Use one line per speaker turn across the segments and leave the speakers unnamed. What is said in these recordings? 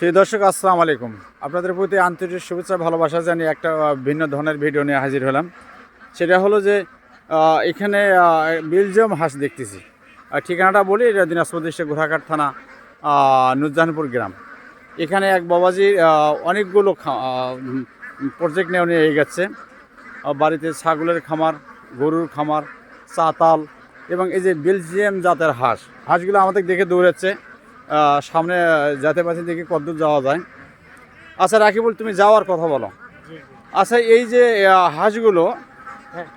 সেই দর্শক আসসালামু আলাইকুম। আপনাদের প্রতি আন্তরিক শুভেচ্ছা ভালোবাসা জানিয়ে একটা ভিন্ন ধরনের ভিডিও নিয়ে হাজির হলাম। সেটা হলো যে এখানে বেলজিয়াম হাঁস দেখতেছি। আর ঠিকানাটা বলি এটা দিনাজপুর ডিস্ট্রিক্ট ঘোড়াঘাট থানা আহ, নুরজাহানপুর গ্রাম। এখানে এক বাবাজির আহ, অনেকগুলো প্রজেক্ট নিয়ে উনি এগোচ্ছে বাড়িতে ছাগলের খামার গরুর খামার চাতাল এবং এই যে বেলজিয়াম জাতের হাঁস হাঁসগুলো আমাদের দেখে দৌড়াচ্ছে। সামনে যেতে পারছি দেখি কতদূর যাওয়া যায়। আচ্ছা রাকিবুল তুমি যাওয়ার কথা বলো। আচ্ছা এই যে হাঁসগুলো
হ্যাঁ।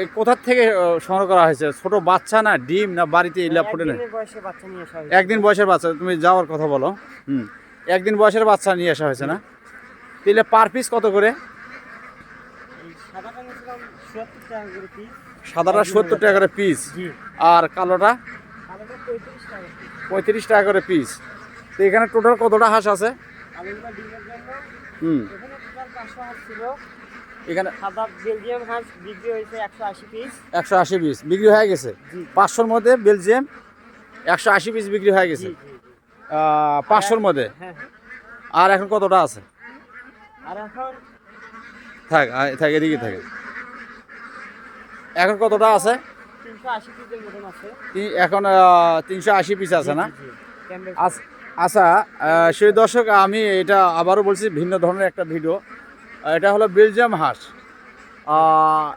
এই কোথার থেকে সংগ্রহ করা হয়েছে? ছোট বাচ্চা না ডিম না বাড়িতে ফুটে
হয়েছে।
একদিন বয়সের বাচ্চা তুমি যাওয়ার কথা বলো। হুম একদিন বয়সের বাচ্চা নিয়ে আসা হয়েছে না? তাহলে পার পিস কত করে?
সাদাটা নিয়েছিলাম ৭৪ টাকা করে piece।
সাদাটা সত্তর টাকা করে পিস আর কালোটা?
আলাদা 35 টাকা piece।
পঁয়ত্রিশ টাকা করে পিস তো এখানে টোটাল কতটা হাঁস আছে? হুম।
এখানে টোটাল 500 হাঁস ছিল।
এখানে
সাদা বেলজিয়াম হাঁস বিক্রি হয়েছে 180 পিস।
একশো আশি পিস বিক্রি হয়ে গেছে? পাঁচশোর মধ্যে বেলজিয়াম একশো আশি পিস বিক্রি হয়ে গেছে? পাঁচশোর মধ্যে?
হ্যাঁ, হ্যাঁ।
আর এখন কতটা আছে?
আর এখন
থাক থাক এদিকে থাকে। এখন কতটা আছে?
380 পিসের মতন আছে।
তি- এখন তিনশো আশি পিস আছে না? আচ্ছা সেই দর্শক আমি এটা আবারও বলছি ভিন্ন ধরনের একটা ভিডিও। এটা হলো বেলজিয়াম হাঁস।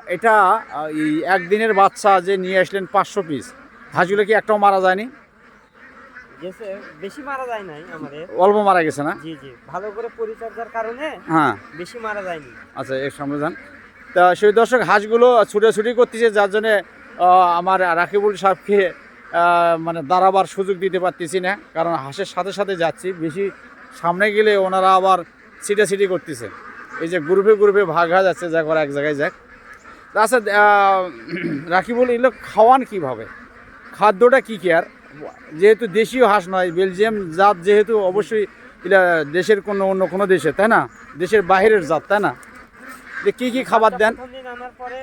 এটা এই একদিনের বাচ্চা যে নিয়ে আসলেন পাঁচশো পিস। হাঁসগুলো কি একটাও মারা যায়নি?
বেশি মারা যায় নাই আমাদের।
অল্প মারা গেছে না?
জি জি ভালো করে পরিচর্যার কারণে
হ্যাঁ।
বেশি মারা যায়নি।
আচ্ছা এর সামনে যান। তা সেই দর্শক হাঁসগুলো ছুটাছুটি করতেছে যার জন্যে আমার রাকিবুল সাহেবকে মানে দাঁড়াবার সুযোগ দিতে পারতেছি না, কারণ হাঁসের সাথে সাথে যাচ্ছি, বেশি সামনে গেলে ওনারা আবার ছিটাছিটি করতেছে। এই যে গ্রুপে গ্রুপে ভাগ হয়ে যাচ্ছে যা করে এক জায়গায় যাক। আচ্ছা রাকিবুল, এগুলো খাওয়ান কীভাবে? খাদ্যটা কী কী আর? যেহেতু দেশীয় হাঁস নয়, বেলজিয়াম জাত যেহেতু অবশ্যই এটা দেশের কোনো, অন্য কোনো দেশে, তাই না? দেশের বাইরের জাত, তাই না? যে কী কী খাবার দেন
প্রথম দিন আনার পরে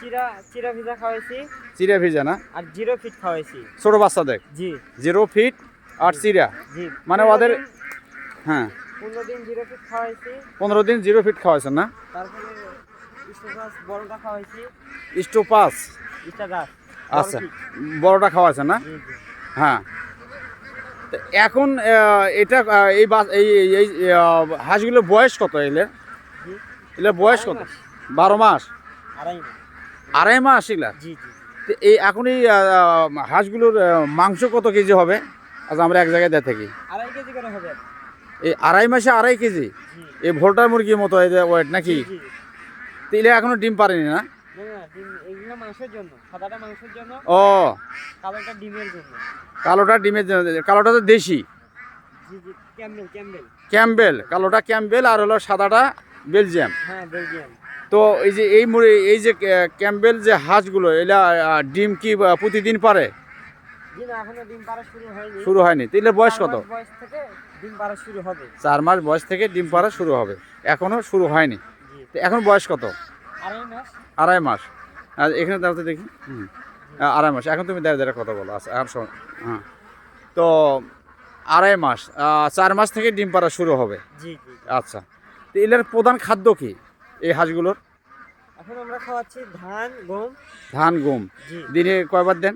চিরা চিরা ভিজা খাওয়াইছি।
চিরা ভিজা না?
আর জিরো ফিট খাওয়াইছি।
ছোটো বাচ্চাদের
জি।
জিরো ফিট আর চিরা।
জি।
মানে ওদের- হ্যাঁ।
পনেরো দিন জিরো ফিট খাওয়াইছি।
পনেরো দিন জিরো ফিট খাওয়াইছেন না?
তারপরে বড়টা খাওয়াইছি।
স্টোপাস। আচ্ছা। বড়টা খাওয়াইছেন না? হ্যাঁ। তো এখন এটা এই বা এই এই- এই হাঁসগুলোর বয়স কত এলে? এলে বয়স কত? বারো মাস।
আড়াই মাস।
আড়াই মাস এগুলা?
জি জি।
এই এখন এই হাঁসগুলোর মাংস কত কেজি হবে? আচ্ছা আমরা এক জায়গায় দিয়ে থাকি।
আড়াই কেজি করে হবে।
এই আড়াই মাসে আড়াই কেজি? এই ভোল্টার মুরগির মতো এই ওয়েট নাকি?
জি
এখনও ডিম পারেনি না? ও।
কালোটা ডিমের জন্য।
কালোটা তো দেশি।
ক্যাম্বেল
কালোটা ক্যাম্বেল আর হলো সাদাটা বেলজিয়াম।
হ্যাঁ বেলজিয়াম।
তো এই যে এই মুড়ি এই যে ক্যা- ক্যাম্বেল যে হাঁসগুলো এলা ডিম কি প্রতিদিন পারে?
শুরু হয়নি।
শুরু হয়নি। তো এলের বয়স কত? চার মাস বয়স থেকে ডিম পাড়া শুরু হবে। এখনও শুরু হয়নি। তো এখন বয়স কত?
আড়াই মাস।
আড়াই মাস। আর এখানে দাঁড়াতে দেখি। হুম। আড়াই মাস। এখন তুমি দাঁড়িয়ে দাঁড়িয়ে কথা বলো। আচ্ছা আর হ্যাঁ। তো আড়াই মাস। চার মাস থেকে ডিম পাড়া শুরু হবে। আচ্ছা। তো এলের প্রধান খাদ্য কি? এই হাঁসগুলোর?
এখন আমরা খাওয়াচ্ছি ধান গম।
ধান গম। দিনে কয়বার দেন?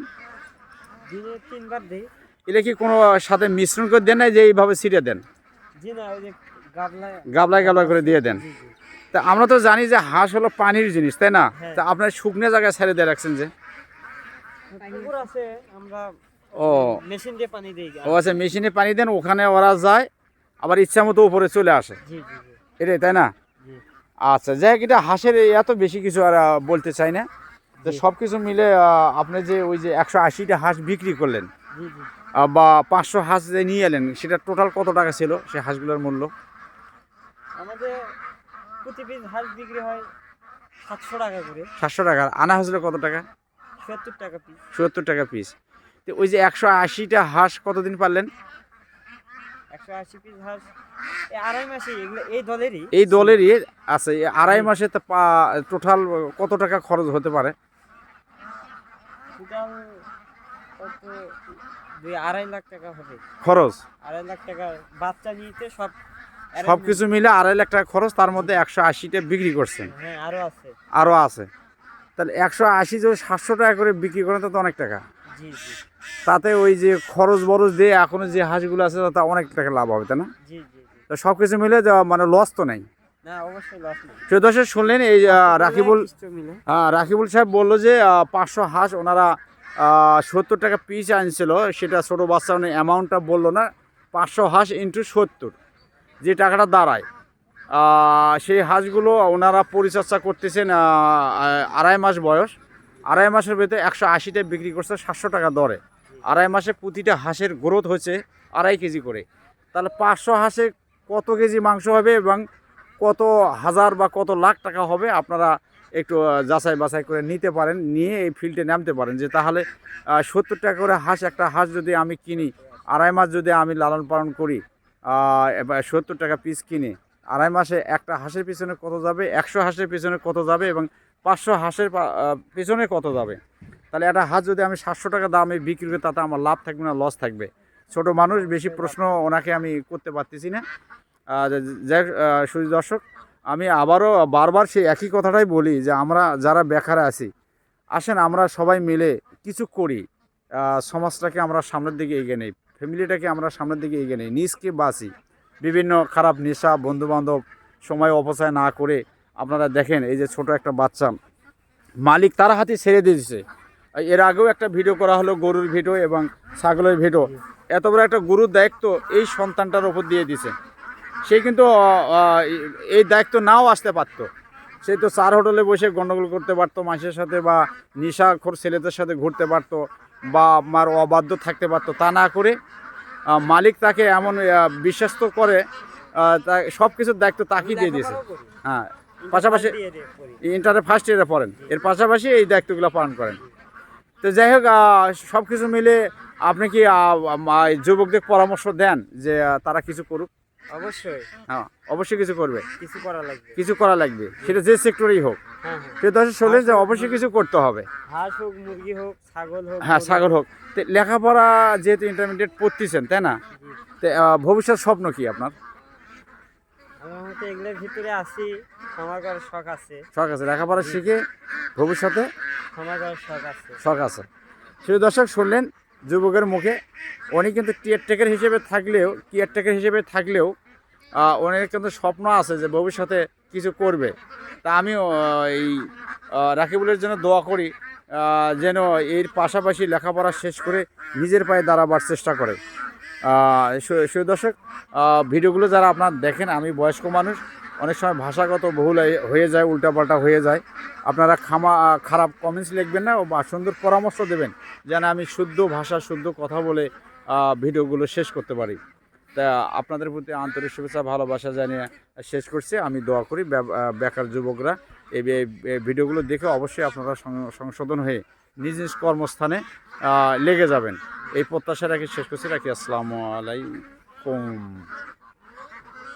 দিনে তিনবার দিই।
এটা কি কোনো সাথে মিশ্রণ করে দেন না যে এইভাবে ছিটে দেন?
জি না ওই যে গাবলায়
গাবলায় গাবলায় করে দিয়ে দেন। তা আমরা তো জানি যে হাঁস হলো পানির জিনিস তাই না?
হ্যাঁ।
তা আপনার শুকনো জায়গায় ছেড়ে দিয়ে রাখছেন যে?
পুকুর আছে আমরা
ও।
মেশিন দিয়ে পানি দিই।
ও আচ্ছা মেশিনে পানি দেন ওখানে ওরা যায় আবার ইচ্ছা মতো উপরে চলে আসে। এটাই তাই না? আচ্ছা যাই হোক, এটা হাঁসের এত বেশি কিছু আর বলতে চাই না। তো সব কিছু মিলে আপনি যে ওই যে একশো আশিটা হাঁস বিক্রি করলেন বা পাঁচশো হাঁস যে নিয়ে এলেন সেটা টোটাল কত টাকা ছিল সে হাঁসগুলোর মূল্য?
আমাদের প্রতি পিস হাঁস বিক্রি হয় সাতশো টাকা করে।
সাতশো টাকা আনা হয়েছিল কত টাকা?
সত্তর টাকা পিস।
সত্তর টাকা পিস। তো ওই যে একশো আশিটা হাঁস কতদিন পারলেন
একশো আশি পিস হাঁস এই দলেরই।
আছে আড়াই মাসে তো টোটাল কত টাকা খরচ হতে পারে?
আড়াই লাখ টাকা হবে।
খরচ?
আড়াই লাখ টাকা বাচ্চা নিতে সব
সব কিছু মিলে আড়াই লাখ টাকা খরচ তার মধ্যে একশো আশিটা বিক্রি করছেন।
হ্যাঁ আরও আছে।
আরও আছে। তাহলে একশো আশি যদি সাতশো টাকা করে বিক্রি করেন তো অনেক টাকা। তাতে ওই যে খরচ বরচ দিয়ে এখনও যে হাঁসগুলো আছে তাতে অনেক টাকা লাভ হবে তাই না? তো সব কিছু মিলে মানে লস তো নেই। দর্শক শুনলেন এই রাকিবুল রাকিবুল সাহেব বলল যে পাঁচশো হাঁস ওনারা সত্তর টাকা পিস আনছিল। সেটা ছোটো বাচ্চা উনি অ্যামাউন্টটা বলল না পাঁচশো হাঁস ইন্টু সত্তর। যে টাকাটা দাঁড়ায়। সেই হাঁসগুলো ওনারা পরিচর্যা করতেছেন আড়াই মাস বয়স। আড়াই মাসের ভেতরে একশো আশিটা বিক্রি করছে সাতশো টাকা দরে। আড়াই মাসে প্রতিটা হাঁসের গ্রোথ হচ্ছে আড়াই কেজি করে। তাহলে পাঁচশো হাঁসে কত কেজি মাংস হবে এবং কত হাজার বা কত লাখ টাকা হবে আপনারা একটু যাচাই বাছাই করে নিতে পারেন, নিয়ে এই ফিল্ডে নামতে পারেন যে তাহলে সত্তর টাকা করে হাঁস, একটা হাঁস যদি আমি কিনি, আড়াই মাস যদি আমি লালন পালন করি সত্তর টাকা পিস কিনে, আড়াই মাসে একটা হাঁসের পিছনে কত যাবে, একশো হাঁসের পিছনে কত যাবে এবং পাঁচশো হাঁসের পা- আহ, কত যাবে? তাহলে একটা হাঁস যদি আমি সাতশো টাকা দামে বিক্রি করি তাতে আমার লাভ থাকবে না লস থাকবে। ছোট মানুষ বেশি প্রশ্ন ওনাকে আমি করতে পারতেছি না। যাই সুধী দর্শক আমি আবারও বারবার সেই একই কথাটাই বলি যে আমরা যারা বেকারে আছি আসেন আমরা সবাই মিলে কিছু করি। সমাজটাকে আমরা সামনের দিকে এগিয়ে নেই ফ্যামিলিটাকে আমরা সামনের দিকে এগিয়ে নেই নিজকে বাঁচি। বিভিন্ন খারাপ নেশা বন্ধুবান্ধব সময় অপচয় না করে আপনারা দেখেন এই যে ছোট একটা বাচ্চা। মালিক তার হাতে ছেড়ে দিয়েছে এর আগেও একটা ভিডিও করা হলো গরুর ভিডিও এবং ছাগলের ভিডিও। এত বড় একটা গুরুর দায়িত্ব এই সন্তানটার ওপর দিয়ে দিছে। সে কিন্তু এই দায়িত্ব নাও আসতে পারতো। সে তো চার হোটেলে বসে গন্ডগোল করতে পারতো মানুষের সাথে বা নেশাখোর ছেলেদের সাথে ঘুরতে পারতো বা আমার অবাধ্য থাকতে পারতো। তা না করে মালিক তাকে এমন আহ, বিশ্বাস্ত করে সব কিছুর দায়িত্ব তাকেই দিয়ে দিয়েছে। হ্যাঁ পাশাপাশি। ইন্টারে ফার্স্ট ইয়ারে পড়েন। এর পাশাপাশি এই দায়িত্বগুলো পালন করেন। তো যাই হোক সব কিছু মিলে আপনি কি যুবকদের পরামর্শ দেন যে তারা কিছু করুক?
অবশ্যই।
হ্যাঁ অবশ্যই কিছু করবে।
কিছু করা লাগবে।
কিছু করা লাগবে। সেটা যে সেক্টরেই হোক। সে দশ শোনেন যে অবশ্যই কিছু করতে হবে।
হাঁস হোক মুরগি হোক ছাগল হোক
হ্যাঁ ছাগল হোক। লেখাপড়া যেহেতু ইন্টারমিডিয়েট পড়তেছেন তাই না। ভবিষ্যৎ স্বপ্ন কি আপনার?
আমার মতে এগুলোর ভিতরে আছি। সময় করার শখ আছে।
শখ আছে লেখাপড়া শিখে ভবিষ্যতে
সময় করার শখ আছে।
শখ আছে। সেই দর্শক শুনলেন যুবকের মুখে। উনি কিন্তু কেয়ারটেকার হিসেবে থাকলেও কেয়ারটেকার হিসেবে থাকলেও ওনার কিন্তু স্বপ্ন আছে যে ভবিষ্যতে কিছু করবে। তা আমিও আহ, এই রাকিবুলের জন্য দোয়া করি যেন এর পাশাপাশি লেখাপড়া শেষ করে নিজের পায়ে দাঁড়াবার চেষ্টা করে। দর্শক ভিডিওগুলো যারা আপনার দেখেন, আমি বয়স্ক মানুষ, অনেক সময় ভাষাগত বহুল হয়ে- যায়, উল্টাপাল্টা হয়ে যায়। আপনারা খামা খারাপ কমেন্টস লিখবেন না, বা সুন্দর পরামর্শ দেবেন, যেন আমি শুদ্ধ ভাষা, শুদ্ধ কথা বলে ভিডিওগুলো শেষ করতে পারি। তা আপনাদের প্রতি আন্তরিক শুভেচ্ছা, ভালোবাসা জানিয়ে শেষ করছি। আমি দোয়া করি বেকার যুবকরা, এই ভিডিওগুলো দেখে অবশ্যই আপনারা সংশোধন হয়ে নিজ নিজ কর্মস্থানে লেগে যাবেন। এই প্রত্যাশা রাখি শেষ করছি রাখি আসসালামু আলাইকুম।